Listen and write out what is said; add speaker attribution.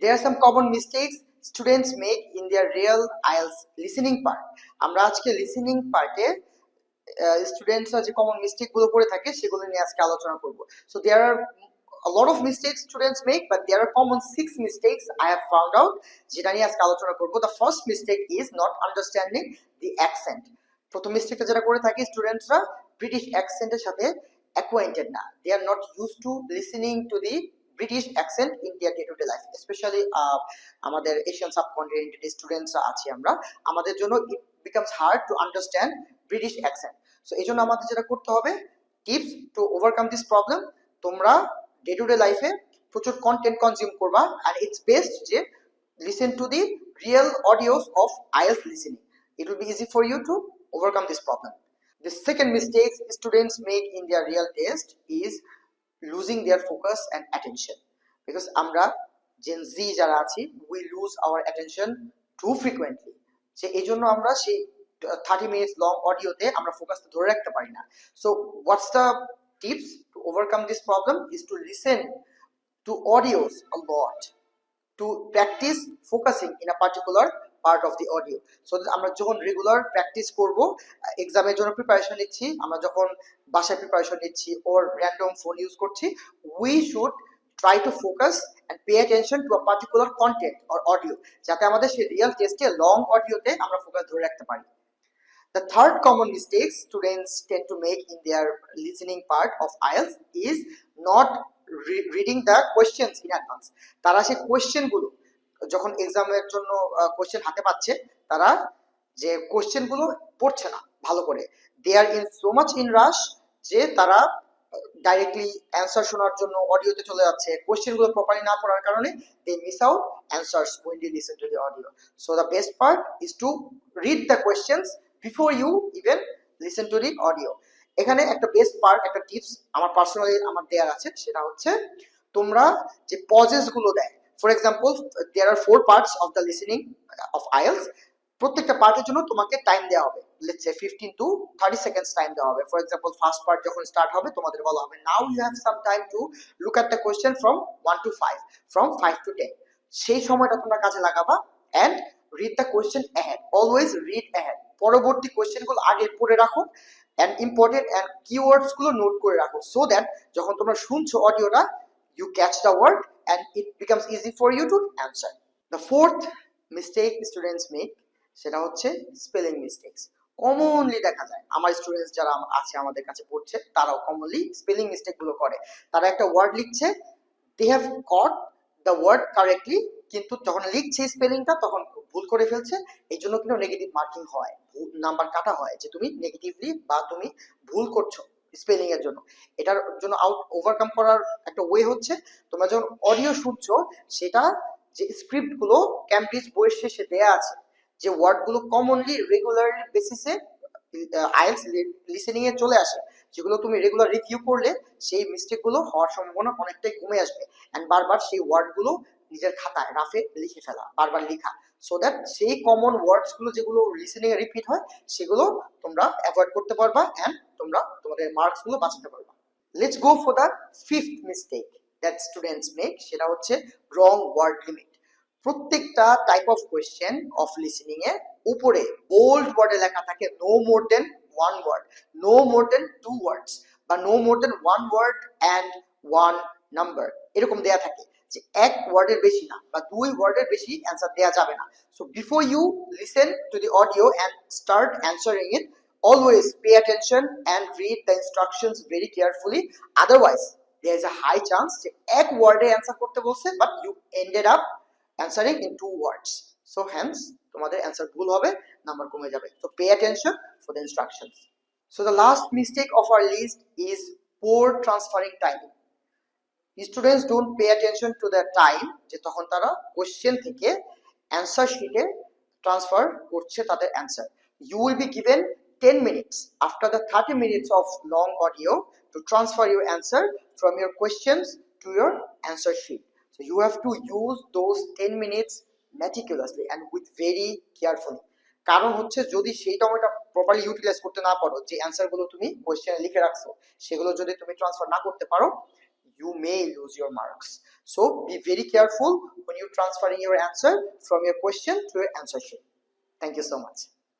Speaker 1: there are some common mistakes students make in their real IELTS listening part আমরা আজকে listening পার্টে স্টুডেন্টসরা যে common মিস্টেকগুলো করে থাকে সেগুলো নিয়ে আজকে আলোচনা করব so there are a lot of mistakes students make but there are common six mistakes i have found out যেটা নিয়ে আজকে আলোচনা করব the first mistake is not understanding the accent প্রথম মিস্টেকটা যেটা করে থাকে স্টুডেন্টসরা ব্রিটিশ অ্যাকসেন্টের সাথে অ্যাকোয়েন্টেড না they are not used to listening to the British accent in their day to day life specially আমাদের এশিয়ান সাবকন্টিনেন্টের স্টুডেন্টসরা আছি আমরা, আমাদের জন্য it becomes hard to understand British accent so এই জন্য আমাদের যেটা করতে হবে tips to overcome this problem তোমরা ডে টু ডে লাইফে প্রচুর কন্টেন্ট কনজিউম করবা আর ইটস বেস্ট যে listen to the real audios of IELTS listening it will be easy for you to overcome this problem. The second mistake students make in their real test is losing their focus and attention because আমরা Gen Z যারা আছি we lose our attention too frequently সে এই জন্য আমরা সেই thirty minutes long অডিওতে আমরা ফোকাসটা ধরে রাখতে পারি না। So what's the tips to overcome this problem is to listen to audios a lot to practice focusing in a particular part of the audio so আমরা যখন রেগুলার প্র্যাকটিস করব এক্সামের জন্য প্রিপারেশন নিচ্ছি, আমরা যখন বাসায় প্রিপারেশন নিচ্ছি ওর র্যান্ডম ফোন ইউজ করছি we should try to focus and pay attention to a particular content or audio যাতে আমাদের সেই রিয়েল টেস্টে লং অডিওতে আমরা ফোকাস ধরে রাখতে পারি The third common mistake students tend to make in their listening part of IELTS is not re- reading the questions in advance. তারা সেই কোয়েশ্চেনগুলো যখন এক্সামের জন্য কোয়েশ্চেন হাতে পাচ্ছে, তারা যে কোয়েশ্চেনগুলো পড়ছে না, ভালো করে। They are in so much in rush যে তারা ডাইরেক্টলি অ্যান্সার শোনার জন্য অডিওতে চলে যাচ্ছে। কোয়েশ্চেনগুলো প্রপারলি না পড়ার কারণে they miss out answers when they listen to the audio. So, the best part is to read the questions before you even listen to the audio. এখানে একটা বেস্ট পার্ট একটা টিপস আমার পার্সোনালি আমার দেয়ার আছে, সেটা হচ্ছে তোমরা যে পজেসগুলো দেয় for example there are four parts of the listening of IELTS প্রত্যেকটা পার্টের জন্য তোমাকে টাইম দেওয়া হবে। Let's say 15 to 30 seconds time দেওয়া হবে। ফর এক্সাম্পল ফার্স্ট পার্ট যখন স্টার্ট হবে, তোমাদের বলা হবে now you have some time to look at the question from 1 to 5 from 5 to 10 সেই সময়টা তোমরা কাজে লাগাবা and read the question ahead always read ahead পরবর্তী কোয়েশ্চেনগুলো আগে পড়ে রাখো এন্ড ইম্পর্টেন্ট এন্ড কিওয়ার্ডসগুলো নোট করে রাখো সো দ্যাট যখন তোমরা শুনছো অডিওটা you catch the word and it becomes easy for you to answer. The fourth mistake students make, সেটা হচ্ছে স্পেলিং মিস্টেকস কমনলি দেখা যায়, আমার স্টুডেন্টস যারা আছে আমাদের কাছে পড়ছে, তারাও কমনলি স্পেলিং মিস্টেকগুলো করে। তারা একটা ওয়ার্ড লিখছে they have caught the word correctly কিন্তু যখন লিখছে স্পেলিংটা তখন ভুল করে ফেলছে এই জন্য কিন্তু নেগেটিভ মার্কিং হয়। নাম্বার কাটা হয় যে তুমি নেগেটিভলি বা তুমি ভুল করছ। স্পেলিং এর জন্য। এটার জন্য আউট ওভারকাম করার একটা ওয়ে হচ্ছে, তোমরা যখন অডিও শুনছো, সেটা যে স্ক্রিপ্টগুলো ক্যামব্রিজ বইয়ের শেষে দেয়া আছে, যে ওয়ার্ডগুলো কমনলি রেগুলার বেসিসে আইএলস লিসেনিং এ চলে আসে, যেগুলো তুমি রেগুলার রিভিউ করলে, সেই মিস্টেকগুলো হওয়ার সম্ভাবনা অনেকটাই কমে আসবে। এন্ড বারবার সেই ওয়ার্ডগুলো নিজের খাতায়, রাফে লিখে ফেলা, বারবার লেখা। সো দ্যাট সেই কমন ওয়ার্ডসগুলো যেগুলো লিসেনিং এ রিপিট হয়, সেগুলো তোমরা অ্যাভয়েড করতে পারবা এন্ড তোমরা তোমাদের মার্কসগুলো বাঁচাতে পারবা। Let's go for the fifth mistake that students make সেটা হচ্ছে রং ওয়ার্ড লিমিট প্রত্যেকটা type of question of listening এর উপরে বোল্ড ওয়ার্ডে লেখা থাকে no more than one word no more than two words বা no more than one word and one number এরকম দেয়া থাকে। যে এক ওয়ার্ডের বেশি না বা দুই ওয়ার্ডের বেশি অ্যান্সার দেয়া যাবে না। So before you listen to the audio and start answering it always pay attention and read the instructions very carefully. Otherwise, there is a high chance যে এক ওয়ার্ডে অ্যান্সার করতে বলছে but you ended up answering in two words so hence তোমাদের answer ভুল হবে number কমে যাবে। So pay attention for the instructions so the last mistake of our list is poor transferring time students don't pay attention to the time যে তখন তারা question থেকে answer শিটে ট্রান্সফার করছে তাদের answer you will be given 10 minutes after the 30 minutes of long audio to transfer your answer from your questions to your answer sheet. So you have to use those 10 minutes meticulously and with very carefully. কারণ হচ্ছে যদি সেই সময়টা properly utilise করতে না পারো যে অ্যান্সারগুলো তুমি কোয়েশ্চেনে লিখে রাখছো সেগুলো যদি তুমি ট্রান্সফার না করতে পারো you may lose your marks. So be very careful when you're transferring your answer from your question to your answer sheet. Thank you so much